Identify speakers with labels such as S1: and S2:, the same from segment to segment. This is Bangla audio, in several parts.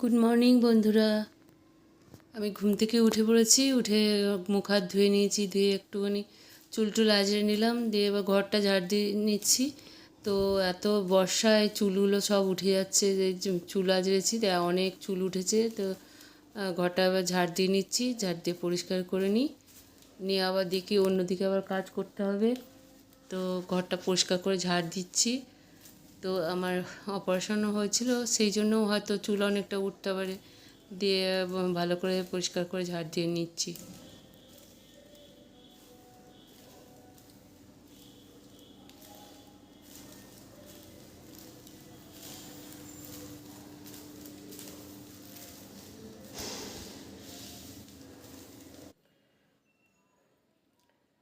S1: গুড মর্নিং বন্ধুরা। আমি ঘুম থেকে উঠে পড়েছি, উঠে মুখ হাত ধুয়ে নিয়েছি, ধুয়ে একটুখানি চুল টুল আজড়ে নিলাম, দিয়ে এবার ঘরটা ঝাড় দিয়ে নিচ্ছি। তো এত বর্ষায় চুলগুলো সব উঠে যাচ্ছে, যে চুল আজড়েছি অনেক চুল উঠেছে। তো ঘরটা আবার ঝাড় দিয়ে নিচ্ছি, ঝাড় দিয়ে পরিষ্কার করে নিই। নিয়ে আবার দেখি অন্যদিকে আবার কাজ করতে হবে। তো ঘরটা পরিষ্কার করে ঝাড় দিচ্ছি। তো আমার অপারেশনও হয়েছিল, সেই জন্য হয়তো চুল অনেকটা উঠতে পারে। দিয়ে ভালো করে পরিষ্কার করে ঝাড় দিয়ে নিচ্ছি।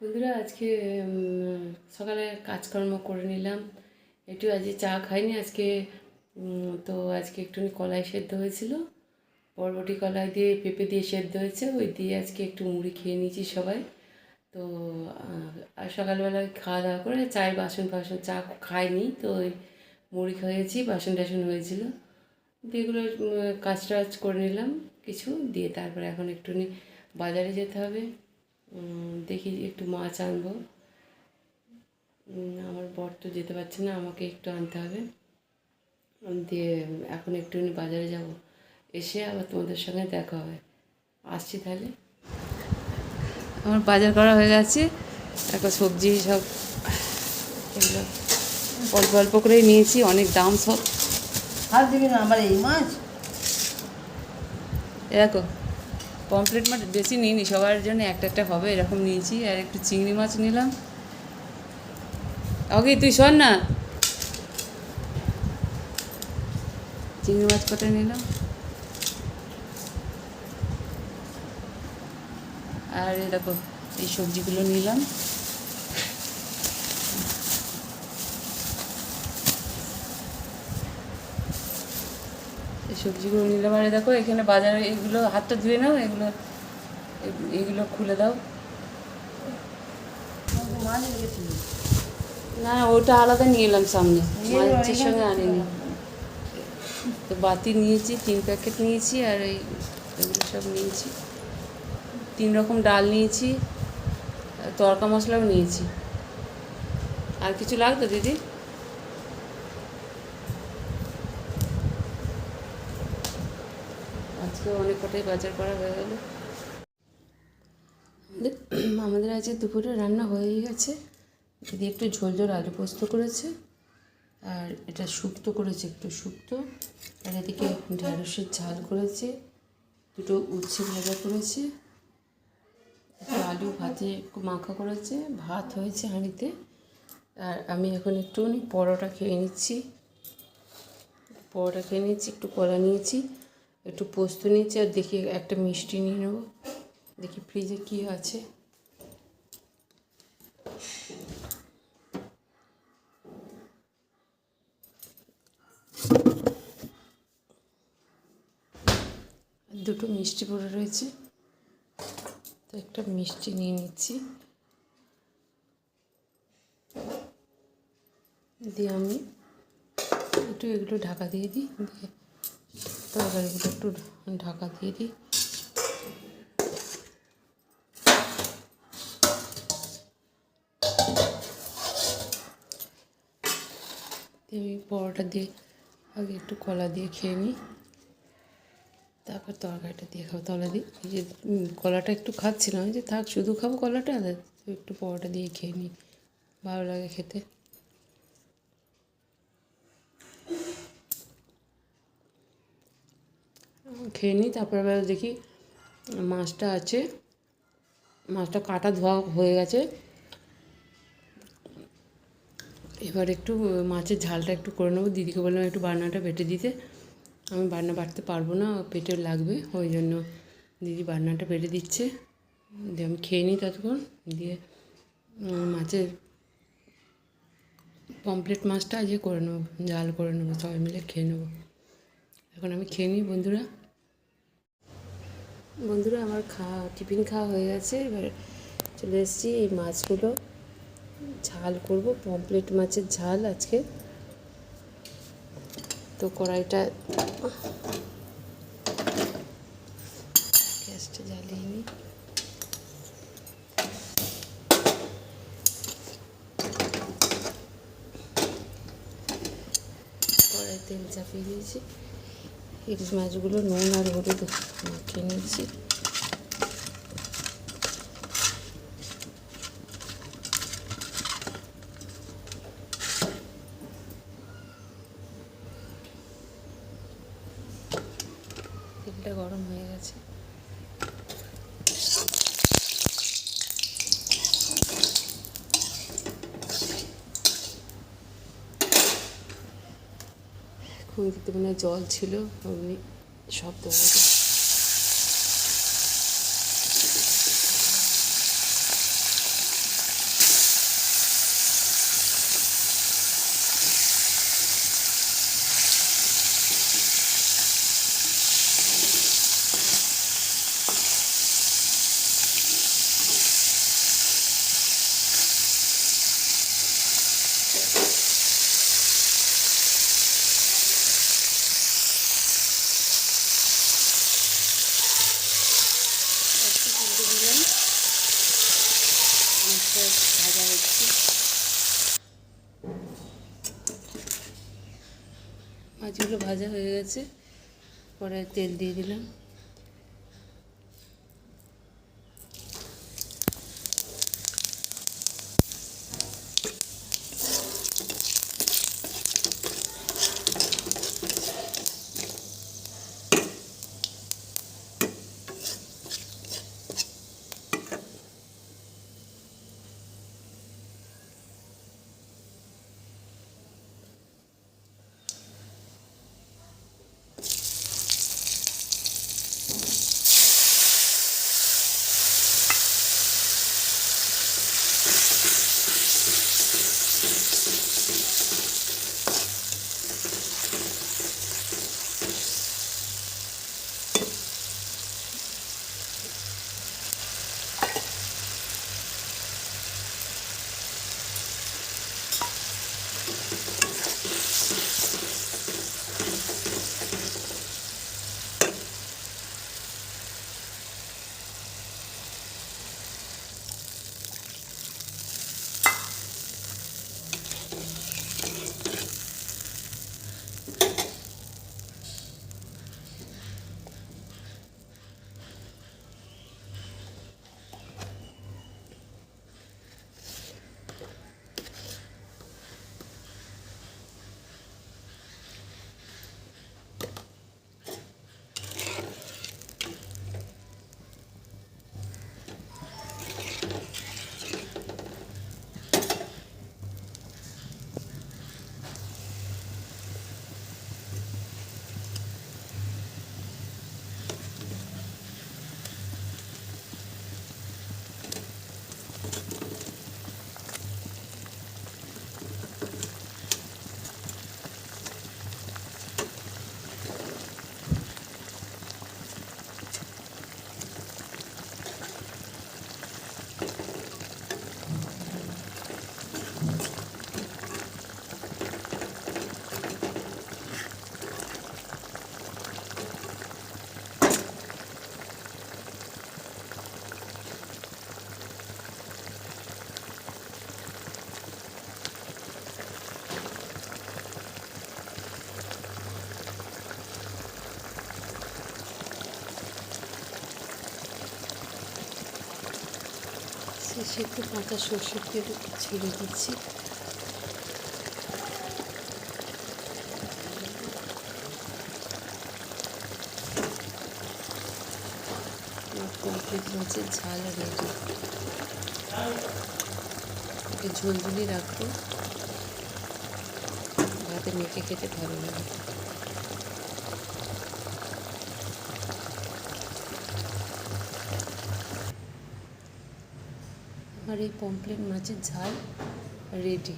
S1: বন্ধুরা, আজকে সকালে কাজকর্ম করে নিলাম। একটু আজকে চা খাইনি, আজকে তো আজকে একটুখানি কলাই সেদ্ধ হয়েছিল। বরবটি কলাই দিয়ে, পেঁপে দিয়ে সেদ্ধ হয়েছে, ওই দিয়ে আজকে একটু মুড়ি খেয়ে নিয়েছি সবাই। তো আর সকালবেলায় খাওয়া দাওয়া করে চায়ের বাসন ফাসন চা খাইনি, তো ওই মুড়ি খেয়েছি, বাসন টাসন হয়েছিল। এগুলো কাজ টাজ করে নিলাম কিছু, দিয়ে তারপরে এখন একটুখানি বাজারে যেতে হবে। দেখি একটু মাছ আনব। আমার বর তো যেতে পারছে না আমাকে একটু আনতে হবে। দিয়ে এখন একটুখানি বাজারে যাব। এসে আবার তোমাদের সঙ্গে দেখা হবে। আসছি তাহলে। আমার বাজার করা হয়ে গেছে। এখন সবজি সব এগুলো অল্প অল্প করেই নিয়েছি অনেক দাম সব।
S2: হাত দিবি না আমার এই মাছ?
S1: দেখো পমপ্লেট মাছ বেশি নিইনি সবার জন্য একটা একটা হবে এরকম নিয়েছি। আর একটু চিংড়ি মাছ নিলাম। ওকে, তুই শোন না। চিংড়ি মাছ কটা নিলাম। আর দেখো, এই সবজিগুলো নিলাম। এই সবজিগুলো নিলাম। আর দেখো, এখানে বাজারে এগুলো, হাতটা ধুয়ে নাও, এগুলো এগুলো খুলে দাও।
S2: মাছ রেখেছিল
S1: না ওটা আলাদা নিয়ে এলাম সামনে। মাছের সঙ্গে আনিনি। তো বাতি নিয়েছি তিন প্যাকেট নিয়েছি আর এই এগুলো সব নিয়েছি। তিন রকম ডাল নিয়েছি তড়কা মশলাও নিয়েছি। আর কিছু লাগতো দিদি? আজকে অনেক কটাই বাজার করা হয়ে গেল। আমাদের আমাদের আজকে দুপুরে রান্না হয়েই গেছে। দিদি একটু ঝোল ঝোল আলু পোস্ত করেছে, আর এটা শুক্তো করেছে একটু শুক্তো, আর এদিকে ঢ্যাঁড়সের ঝাল করেছে, দুটো উচ্ছে ভাজা করেছে, একটু আলু ভাতে মাখা করেছে, ভাত হয়েছে হাঁড়িতে, আর আমি এখন একটুখানি পরোটা খেয়ে নিচ্ছি। পরোটা খেয়ে নিচ্ছি, একটু কলা নিয়েছি, একটু পোস্ত নিয়েছি, আর দেখি একটা মিষ্টি নিয়ে নেব। দেখি ফ্রিজে কী আছে। দুটো মিষ্টি পড়ে রয়েছে। তো একটা মিষ্টি নিয়ে নিচ্ছি। দিয়ে আমি একটু এগুলো ঢাকা দিয়ে দিই। দিয়ে তরকারিগুলো একটু ঢাকা দিয়ে দিই। আমি পরোটা দিয়ে আগে একটু কলা দিয়ে খেয়ে নিই। তারপর তরকারিটা দিয়ে খাব। তলা দিয়ে এই যে কলাটা একটু খাচ্ছিলাম যে থাক, শুধু খাব কলাটা একটু পরোটা দিয়ে খেয়ে নিই, ভালো লাগে খেতে। খেয়ে নিই, তারপর আবার দেখি মাছটা আছে, মাছটা কাটা ধোয়া হয়ে গেছে। এবার একটু, মাছের ঝালটা একটু করে নেব। দিদিকে বললাম একটু বান্নাটা বেটে দিতে। আমি বান্না বাটতে পারব না, পেটে লাগবে, ওই জন্য দিদি বান্নাটা বেটে দিচ্ছে। দিয়ে আমি খেয়ে নিই ততক্ষণ, দিয়ে মাছের পমপ্লেট মাছটা আজকে করে নেব, জাল করে নেব, সবাই মিলে খেয়ে নেব। এখন আমি খেয়ে নিই, বন্ধুরা। বন্ধুরা, আমার খাওয়া, টিফিন খাওয়া হয়ে গেছে, এবার চলে এসেছি এই মাছগুলো ঝাল করব পমপ্লেট মাছের ঝাল আজকে। তো কড়াইটা গ্যাসটা জ্বালিয়ে নিই। কড়াই তেল চাপিয়ে দিয়েছি। ইলিশ মাছগুলো নুন আর হলুদ মাখিয়ে নিয়েছি। তেলটা গরম হয়ে গেছে। খুঁড়িতে মানে জল ছিল সব দেবো একটু তুলতে দিলাম মাছটা ভাজা হচ্ছে মাছগুলো ভাজা হয়ে গেছে। পরে তেল দিয়ে দিলাম। শেষে একটু কাঁচা সর্ষের তেল ছেড়ে দিচ্ছি। কমপ্লিট মাছের ঝাল রেডি ওকে ঝোলঝুলি রাখব। ভাতে মেখে খেতে ভালো লাগে। আমার এই পমপ্লেট মাছের ঝাল রেডি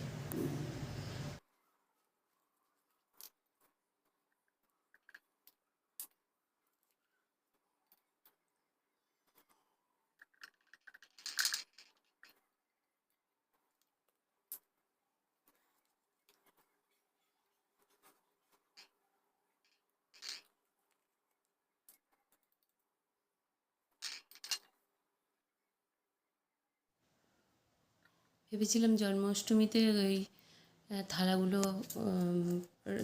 S1: ভেবেছিলাম জন্মাষ্টমীতে ওই থালাগুলো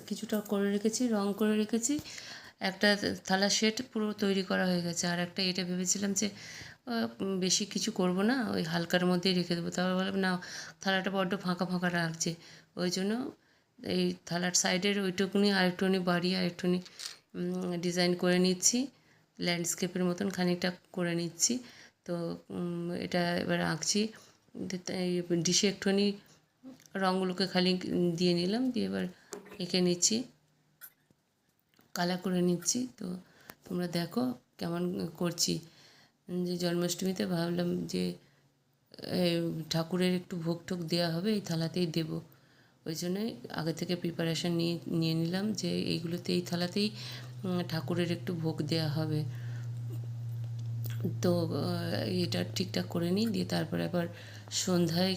S1: কিছুটা করে রেখেছি, রং করে রেখেছি। একটা থালা সেট পুরো তৈরি করা হয়ে গেছে। আর একটা এটা ভেবেছিলাম যে বেশি কিছু করব না, ওই হালকার মধ্যেই রেখে দেবো। তারপর বললাম, না, থালাটা বড্ড ফাঁকা ফাঁকা রাখছে। ওই জন্য এই থালার সাইডের ওইটুকুনি, আরেকটুখানি বাড়িয়ে আরেকটুখানি ডিজাইন করে নিচ্ছি। ল্যান্ডস্কেপের মতন খানিকটা করে নিচ্ছি। তো এটা এবার আঁকছি। ডিশে একটুখানি রঙগুলোকে খালি দিয়ে নিলাম, দিয়ে এবার এঁকে নিচ্ছি কালার করে নিচ্ছি। তো তোমরা দেখো কেমন করছি। যে জন্মাষ্টমীতে ভাবলাম যে ঠাকুরের একটু ভোগ টোক দেওয়া হবে, এই থালাতেই দেব। ওই জন্যই আগে থেকে প্রিপারেশান নিয়ে নিয়ে নিলাম যে এইগুলোতে, এই থালাতেই ঠাকুরের একটু ভোগ দেওয়া হবে। তো এটা ঠিকঠাক করে নিই, দিয়ে তারপরে আবার সন্ধ্যায়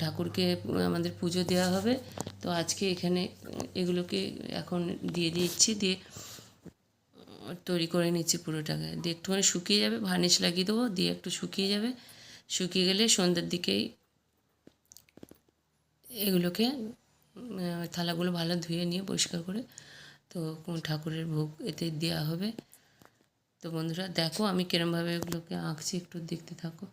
S1: ঠাকুরকে আমাদের পুজো দেওয়া হবে। তো আজকে এখানে, এগুলোকে এখন দিয়ে দিচ্ছি, দিয়ে তৈরি করে নিচ্ছি পুরোটাকে। দিয়ে একটুখানি শুকিয়ে যাবে ভার্নিশ লাগিয়ে দেবো, দিয়ে একটু শুকিয়ে যাবে। শুকিয়ে গেলে সন্ধ্যের দিকেই এগুলোকে থালাগুলো ভালো ধুয়ে নিয়ে পরিষ্কার করে, তো ঠাকুরের ভোগ এতে দেওয়া হবে। তো বন্ধুরা, দেখো আমি কিরমভাবে এগুলোকে আঁকছি, একটু দেখতে থাকো।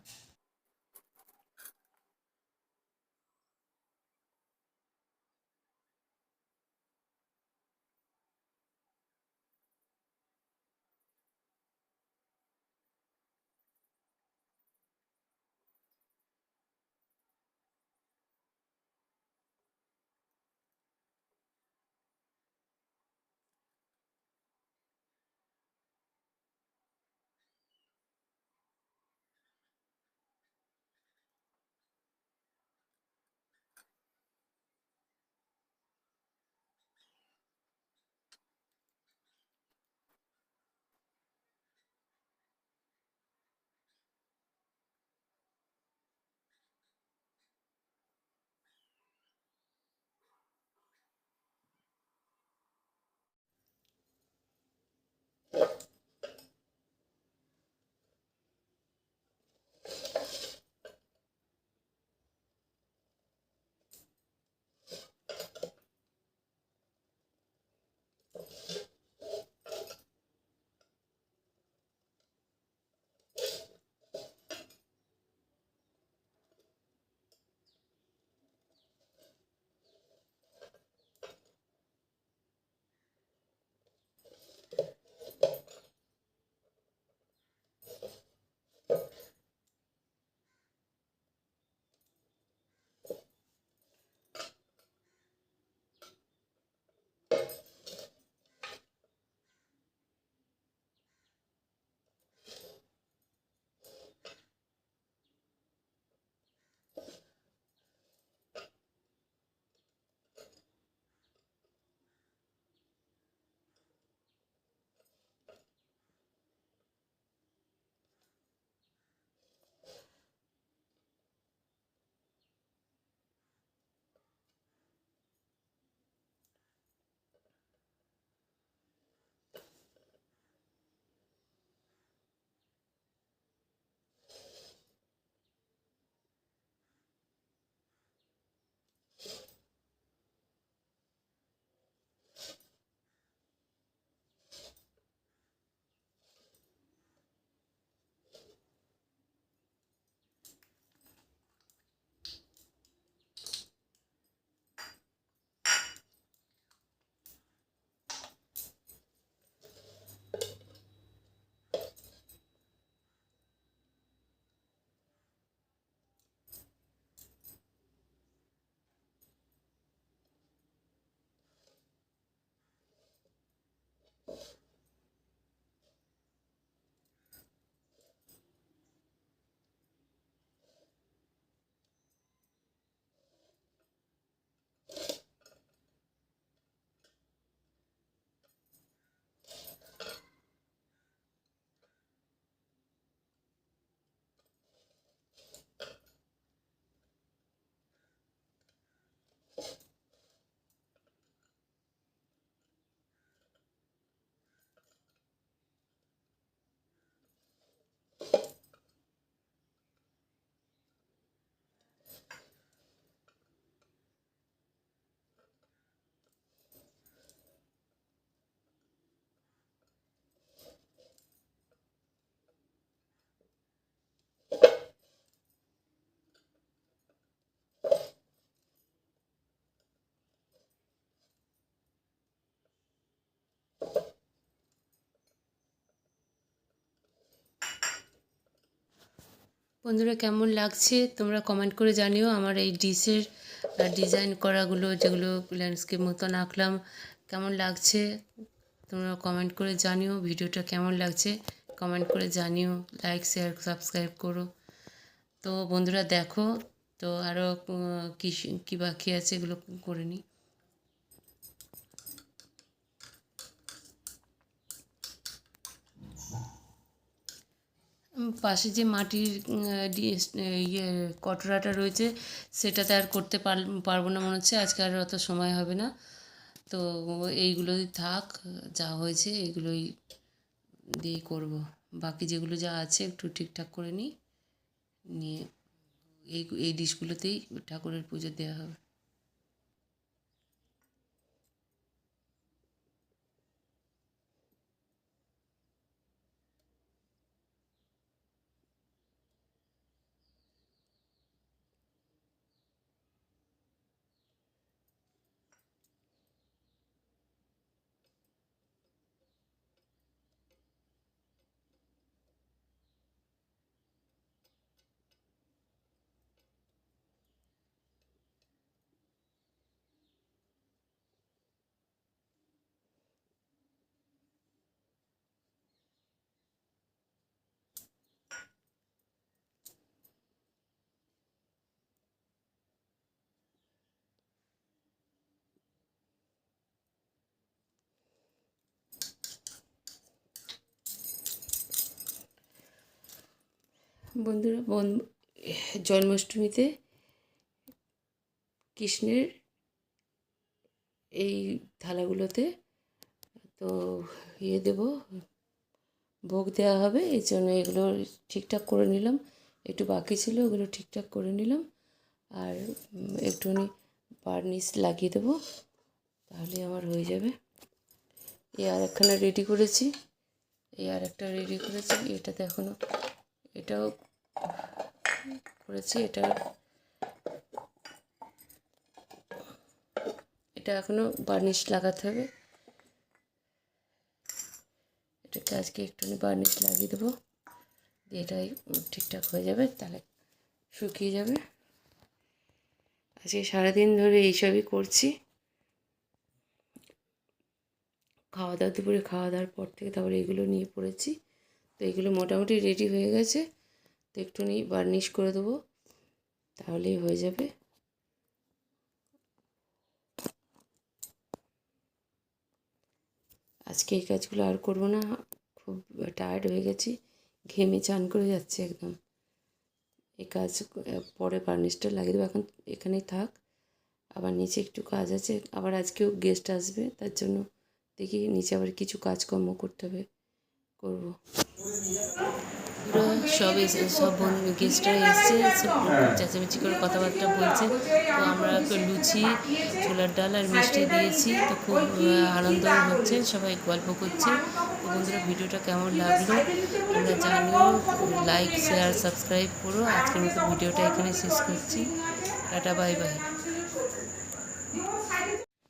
S1: বন্ধুরা কেমন লাগছে তোমরা কমেন্ট করে জানিও। আমার এই ডিশের ডিজাইন করাগুলো, যেগুলো ল্যান্ডস্কেপ মতন আঁকলাম, কেমন লাগছে তোমরা কমেন্ট করে জানিও। ভিডিওটা কেমন লাগছে কমেন্ট করে জানিও। লাইক শেয়ার সাবস্ক্রাইব করো। তো বন্ধুরা দেখো, তো আরও কী কী বাকি আছে এগুলো করে নিই। পাশে যে মাটির ইয়ে কটোরাটা রয়েছে, সেটাতে আর করতে পার- পারব না মনে হচ্ছে। আজকে আর অত সময় হবে না। তো এইগুলোই থাক, যা হয়েছে এইগুলোই দিয়েই করব। বাকি যেগুলো যা আছে একটু ঠিকঠাক করে নিই। নিয়ে এই এই ডিশগুলোতেই ঠাকুরের পুজো দেওয়া হবে। বন্ধুরা, বন, জন্মাষ্টমীতে কৃষ্ণের এই থালাগুলোতে তো ইয়ে দেবো, ভোগ দেওয়া হবে, এই জন্য এগুলো ঠিকঠাক করে নিলাম। একটু বাকি ছিল, ওগুলো ঠিকঠাক করে নিলাম। আর একটুখানি বার্নিশ লাগিয়ে দেবো, তাহলে আমার হয়ে যাবে। এই আর একখানা রেডি করেছি, এই আর একটা রেডি করেছি এটাতে এখনও এটাও করেছি, এটা এটা এখনও বার্নিশ লাগাতে হবে। এটাকে আজকে একটুখানি বার্নিশ লাগিয়ে দেবো, দিয়ে এটাই ঠিকঠাক হয়ে যাবে, তাহলে শুকিয়ে যাবে। আজকে সারাদিন ধরে এইসবই করছি। খাওয়া দাওয়া, দুপুরে খাওয়া দাওয়ার পর থেকে তারপরে এগুলো নিয়ে পড়েছি। তো এগুলো মোটামুটি রেডি হয়ে গেছে। তো একটুখানি বার্নিশ করে দেবো, তাহলেই হয়ে যাবে। আজকে এই কাজগুলো আর করব না, খুব টায়ার্ড হয়ে গেছি, ঘেমে চান করে যাচ্ছে একদম। এই কাজ পরে বার্নিশটা লাগিয়ে দেবো, এখন এখানেই থাক। আবার নিচে একটু কাজ আছে, আবার আজকেও গেস্ট আসবে, তার জন্য দেখি নিচে আবার কিছু কাজকর্ম করতে হবে, করব। সব এসে সব বন্ধু গেস্টরা এসছে সব চেঁচামেচি করে কথাবার্তা বলছে। তো আমরা লুচি ছোলার ডাল আর মিষ্টি দিয়েছি তো খুব আনন্দ হচ্ছে সবাই গল্প করছে। তো বন্ধুরা ভিডিওটা কেমন লাগল? তোমরা জানিও লাইক শেয়ার সাবস্ক্রাইব করো। আজকের মতো ভিডিওটা এখানে শেষ করছি। Tata bye bye